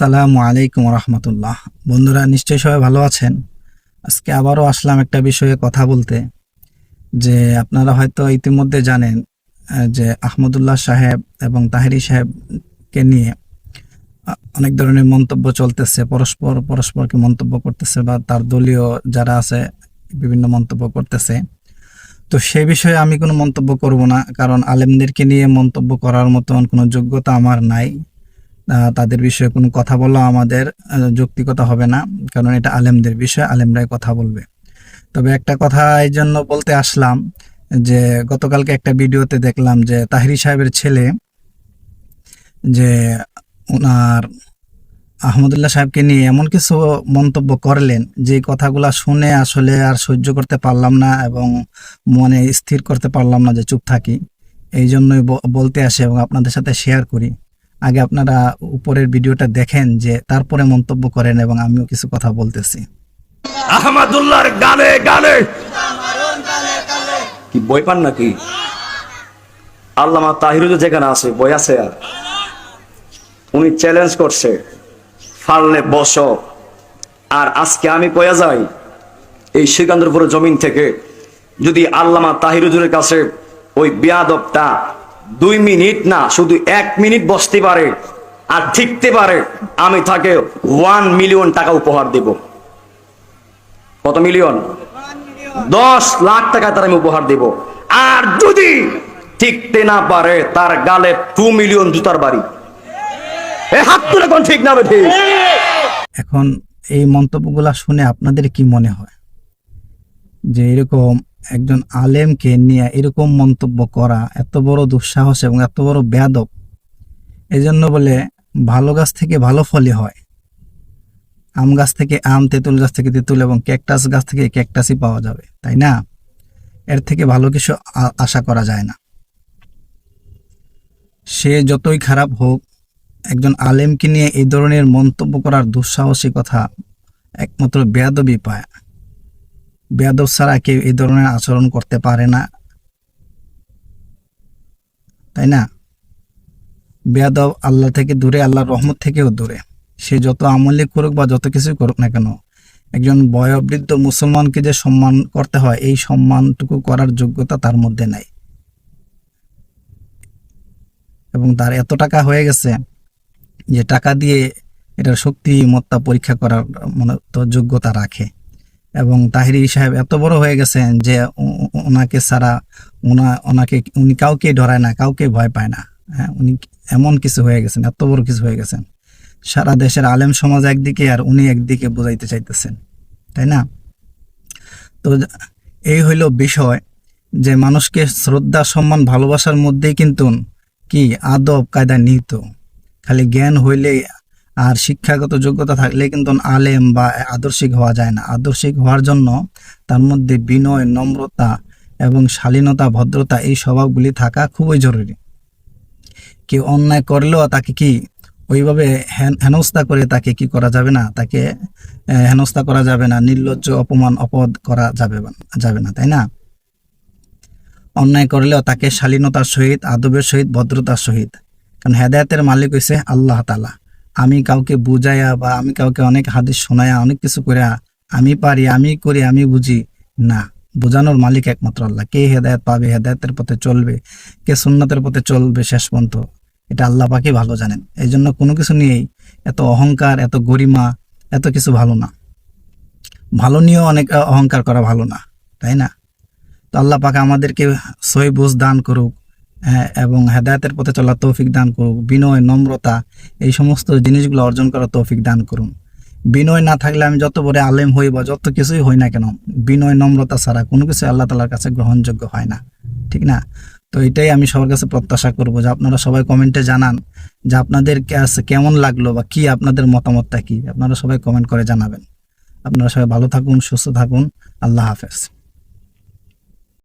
আসসালামু আলাইকুম রহমতুল্লাহ। বন্ধুরা, নিশ্চয়ই সবাই ভালো আছেন? আজকে আবারও আসলাম একটা বিষয়ে কথা বলতে, যে আপনারা হয়তো ইতিমধ্যে জানেন যে আহমদুল্লাহ সাহেব এবং তাহেরি সাহেবকে নিয়ে অনেক ধরনের মন্তব্য চলতেছে, পরস্পর পরস্পরকে মন্তব্য করতেছে বা তার দলীয় যারা আছে, বিভিন্ন মন্তব্য করতেছে। তো সে বিষয়ে আমি কোনো মন্তব্য করব না, কারণ আলেমদেরকে নিয়ে মন্তব্য করার মতন কোনো যোগ্যতা আমার নাই। তাদের বিষয়ে কোনো কথা বলা আমাদের যৌক্তিকতা হবে না, কারণ এটা আলেমদের বিষয়, আলেমরাই কথা বলবে। তবে একটা কথা এই জন্য বলতে আসলাম যে, গতকালকে একটা ভিডিওতে দেখলাম যে তাহিরি সাহেবের ছেলে যে ওনার আহমদুল্লাহ সাহেবকে নিয়ে এমন কিছু মন্তব্য করলেন, যে কথাগুলা শুনে আসলে আর সহ্য করতে পারলাম না এবং মনে স্থির করতে পারলাম না যে চুপ থাকি। এই জন্যই বলতে আসে এবং আপনাদের সাথে শেয়ার করি। আগে আপনারা উপরের ভিডিওটা দেখেন যে তারপরে মন্তব্য করেন এবং আমিও কিছু কথা বলতেছি। আহমদুল্লাহর গানে গানে। কি বই পান নাকি? আল্লামা তাহিরুজ যেখানে আছে, বই আছে আর। উনি চ্যালেঞ্জ করছে ফাললে বস। আর আজকে আমি কয়া যাই, এই সিকান্দরপুর জমিন থেকে যদি আল্লামা তাহিরুজুরের কাছে ওই বিয়াদবটা দুই মিনিট না, শুধু এক মিনিট বসতে পারে আর ঠিকতে পারে, আমি তাকে ওয়ান মিলিয়ন টাকা উপহার দেব। কত মিলিয়ন দশ লাখ টাকা তার আমি উপহার দেব। আর যদি ঠিকতে না পারে, তার গালে টু মিলিয়ন জুতার বাড়ি। এখন এই মন্তব্যগুলা শুনে আপনাদের কি মনে হয়? যে এরকম একজন আলেমকে নিয়ে এরকম মন্তব্য করা এত বড় দুঃসাহস এবং এত বড় বেয়াদব এই জন্য বলে ভালো গাছ থেকে ভালো ফলই হয়। আম গাছ থেকে আম, তেঁতুল গাছ থেকে তেঁতুল এবং ক্যাকটাস গাছ থেকে ক্যাকটাসই পাওয়া যাবে, তাই না? এর থেকে ভালো কিছু আশা করা যায় না। সে যতই খারাপ হোক, একজন আলেমকে নিয়ে এই ধরনের মন্তব্য করার দুঃসাহসিকতা একমাত্র বেয়াদবই পায়। বেয়াদব ছাড়া কেউ এই ধরনের আচরণ করতে পারে না। তাই না? বেদব আল্লাহ থেকে দূরে, আল্লাহর রহমত থেকেও দূরে। সে যত আমলে করুক বা যত কিছু করুক না কেন, একজন বয়োবৃদ্ধ মুসলমানকে যে সম্মান করতে হয়, এই সম্মানটুকু করার যোগ্যতা তার মধ্যে নাই। এবং তার এত টাকা হয়ে গেছে যে টাকা দিয়ে এটার শক্তিমত্তা পরীক্ষা করার মানে তো যোগ্যতা রাখে। এবং তাহিরি সাহেব এত বড় হয়ে গেছেন যে ওনাকে ছাড়া ওনা ওনাকে উনি কাউকে ডরায় না, কাউকে ভয় পায় না। হ্যাঁ উনি এমন কিছু হয়ে গেছেন, এত বড় কিছু হয়ে গেছেন। সারা দেশের আলেম সমাজ একদিকে আর উনি একদিকে বোঝাইতে চাইতেছেন, তাই না? তো এই হইল বিষয় যে মানুষকে শ্রদ্ধা, সম্মান, ভালোবাসার মধ্যেই কিন্তু কি আদব, কায়দা নিহিত। খালি জ্ঞান হইলে আর শিক্ষাগত যোগ্যতা থাকলে কিন্তু আলেম বা আদর্শিক হওয়া যায় না। আদর্শিক হওয়ার জন্য তার মধ্যে বিনয়, নম্রতা এবং শালীনতা, ভদ্রতা এই স্বভাবগুলি থাকা খুবই জরুরি। কেউ অন্যায় করলেও তাকে কি ওইভাবে হেন- হেনস্থা করে তাকে কি করা যাবে না? তাকে হেনস্থা করা যাবে না, নির্লজ্জ, অপমান, অপদ করা যাবে যাবে না, তাই না? অন্যায় করলেও তাকে শালীনতার সহিত, আদবের সহিত, ভদ্রতার সহিত। কারণ হেদায়তের মালিক হইছে আল্লাহ তালা আমি কাউকে বুঝাইয়া বা আমি কাউকে অনেক হাদিস শোনায়া অনেক কিছু করে আমি পারি, আমি করি, আমি বুঝি, না। বোঝানোর মালিক একমাত্র আল্লাহ। কে হেদায়ত পাবে, হেদায়তের পথে চলবে, কে সুন্নতের পথে চলবে শেষ পর্যন্ত, এটা আল্লাহ পাকে ভালো জানেন। এই জন্য কোনো কিছু নিয়েই এত অহংকার, এত গরিমা, এত কিছু ভালো না। ভালো নিয়েও অনেক অহংকার করা ভালো না, তাই না? তো আল্লাহ পাকে আমাদেরকে সহি বুঝ দান করুক। এবং হেদায়তের পথে চলার তৌফিক দান করুক বিনয়, নম্রতা, এই সমস্ত জিনিসগুলো অর্জন করার তৌফিক দান করুন। বিনয় না থাকলে আমি যত বড় আলেম হই বা যত কিছুই হই না কেন, বিনয়, নম্রতা ছাড়া কোনো কিছু আল্লাহ তালার কাছে গ্রহণযোগ্য হয় না। ঠিক না? তো এটাই আমি সবার কাছে প্রত্যাশা করব যে আপনারা সবাই কমেন্টে জানান যে আপনাদের কাছে কেমন লাগল বা কি আপনাদের মতামতটা কি। আপনারা সবাই কমেন্ট করে জানাবেন। আপনারা সবাই ভালো থাকুন, সুস্থ থাকুন। আল্লাহ হাফেজ।